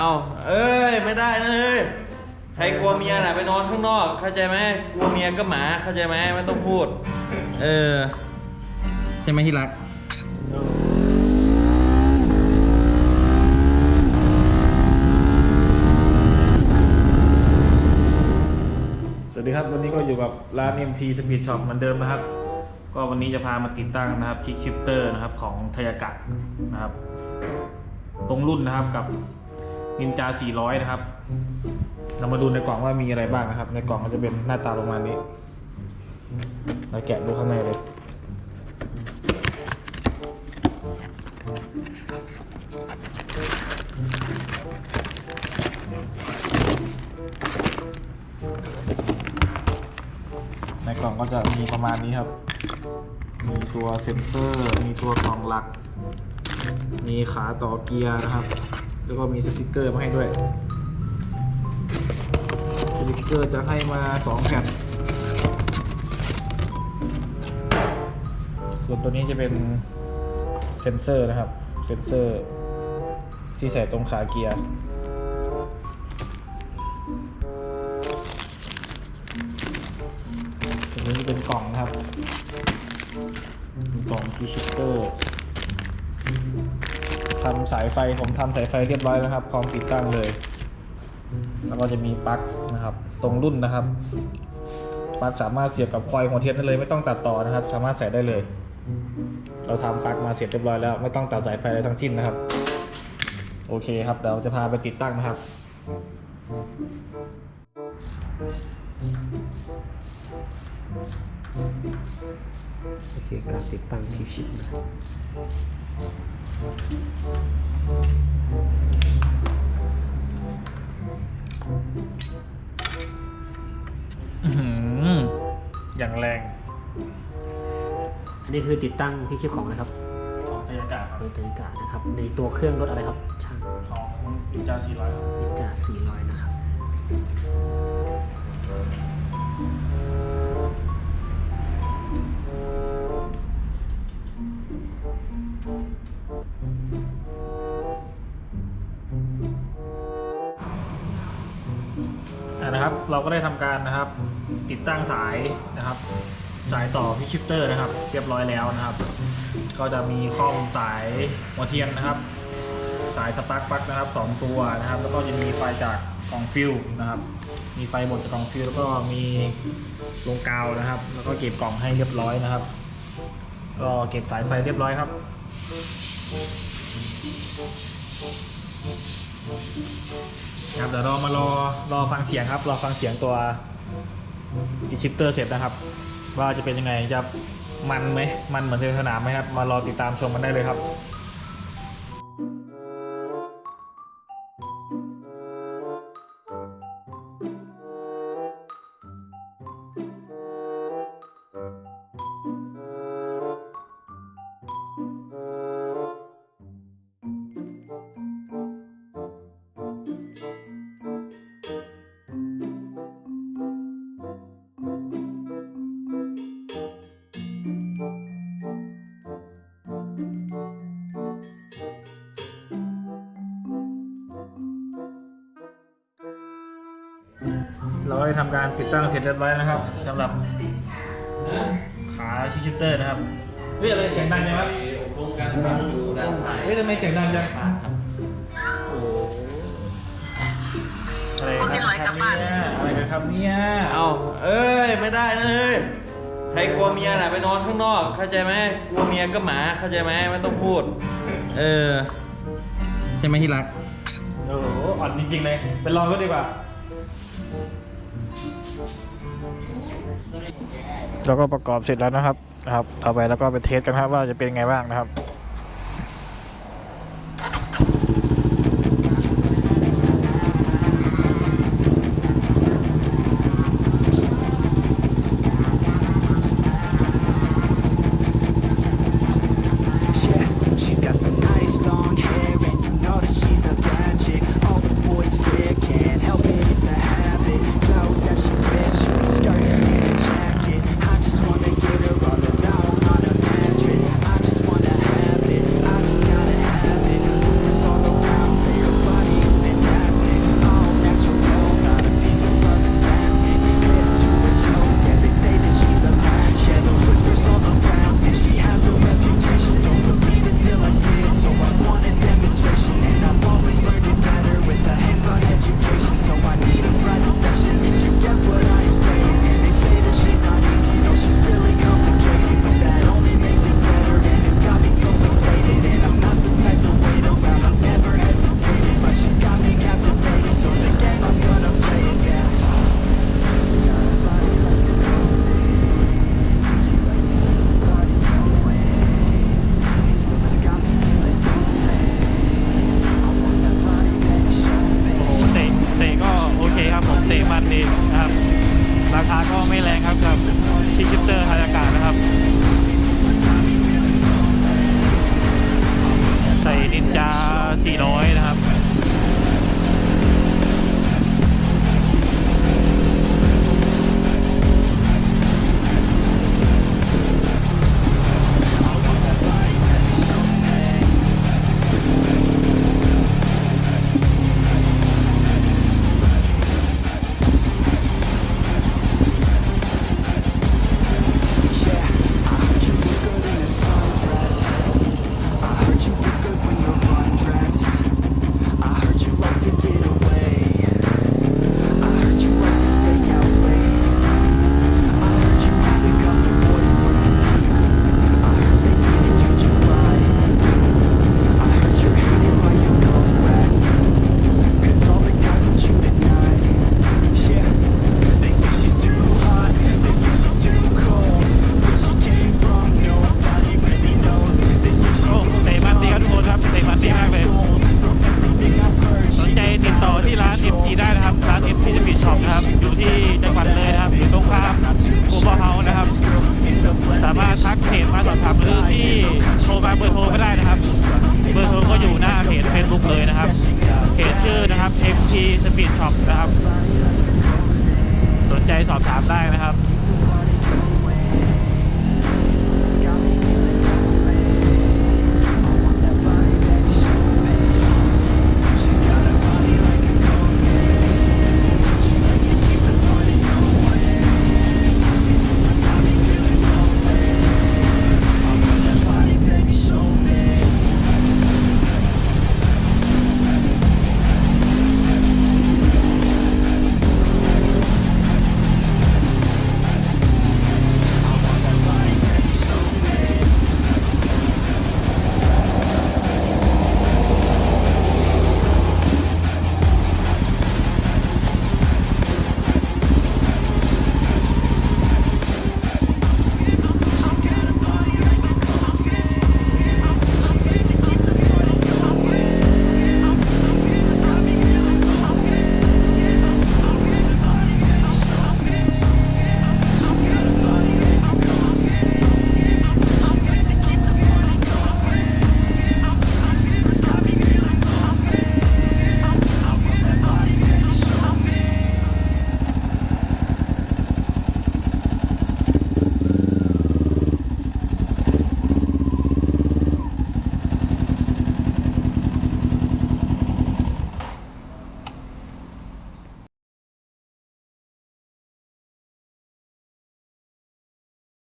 เอาเอ้ยไม่ได้นะเฮ้ยใครกลัวเมียน่ะไปนอนข้างนอก เข้าใจไหมกลัวเมียก็หมาเข้าใจไหมไม่ต้องพูด เออใช่ไหมที่รัก สวัสดีครับ วันนี้ก็อยู่กับร้าน MT Speed Shop เหมือนเดิมนะครับ ก็วันนี้จะพามาติดตั้งนะครับคิกชิฟเตอร์นะครับของไทยากะนะครับ ตรงรุ่นนะครับกับ Ninja 400 นะครับ เรามาดูในกล่องว่ามีอะไรบ้างนะครับ ในกล่องก็จะเป็นหน้าตาประมาณนี้ เราแกะดูข้างในเลย ในกล่องก็จะมีประมาณนี้ครับ มีตัวเซ็นเซอร์ มีตัวกล่องหลัก มีขาต่อเกียร์นะครับ แล้วก็มีสติกเกอร์มาให้ด้วย สติกเกอร์จะให้มา2แผ่น ส่วนตัวนี้จะเป็นเซนเซอร์นะครับ เซนเซอร์ที่ใส่ตรงขาเกียร์ตัวนี้เป็นกล่องนะครับ มีกล่องพีชิเตอร์ ทำสายไฟผมทำสายไฟเรียบร้อยแล้วครับพร้อมติดตั้งเลย แล้วก็จะมีปลั๊กนะครับ ตรงรุ่นนะครับปลั๊กสามารถเสียบกับคอยล์หัวเทียนได้เลย ไม่ต้องตัดต่อนะครับ สามารถใส่ได้เลย เราทำปลั๊กมาเสร็จเรียบร้อยแล้ว ไม่ต้องตัดสายไฟอะไรทั้งสิ้นนะครับ โอเคครับเดี๋ยวจะพาไปติดตั้งนะครับโอเคการติดตั้งที่ชิปนะ อื้อหืออย่างแรงอันนี้คือติดตั้งที่ชิปของนะครับของบรรยากาศครับโดยตริกานะครับ ในตัวเครื่องรถอะไรครับ ช่างของอินจา400ครับนินจา400 นะครับอ่ นะครับ เราก็ได้ทำการนะครับ ติดตั้งสายนะครับ สายต่อพิชิปเตอร์นะครับ เรียบร้อยแล้วนะครับ ก็จะมีข้อมสายหัวเทียนนะครับ สายสปาร์คปลั๊กนะครับสองตัวนะครับ แล้วก็จะมีไฟจากกล่องฟิลนะครับ มีไฟบดจากกล่องฟิลแล้วก็มีลงกาวนะครับ แล้วก็เก็บกล่องให้เรียบร้อยนะครับ ก็เก็บสายไฟเรียบร้อยครับ ครับเดี๋ยวเรามารอรอฟังเสียงครับ รอฟังเสียงตัวดิชิปเตอร์เสร็จนะครับ ว่าจะเป็นยังไงจะมันไหมมันเหมือนในสนามไหมครับ มารอติดตามชมกันได้เลยครับ ได้ทำการติดตั้งเสร็จเรียบร้อยนะครับสำหรับขาชิชิปเตอร์นะครับเฮ้ยอะไรเสียงดังจังวะวงการฟังอยู่ด้านซ้ายเฮ้ยทำไมเสียงดังจังโอ้โหอะไรกันครับเนี่ยอะไรกันครับเนี่ยเอาเอ้ยไม่ได้นะเฮ้ยใครกลัวเมียน่ะไปนอนข้างนอก เข้าใจไหมกลัวเมียก็หมาเข้าใจไหมไม่ต้องพูด เออใช่ไหมที่รัก โอ้โหอ่อนจริงๆเลยไปลองก็ดีกว่า เราก็ประกอบเสร็จแล้วนะครับนะครับ ต่อไปแล้วก็ไปเทสกันครับว่าจะเป็นไงบ้างนะครับ ทาก็ไม่แรงครับกับชิชิเตอร์ไฮอากาศนะครับ ใส่นินจา400 นะครับ สปีดช็อปนะครับ สนใจสอบถามได้นะครับ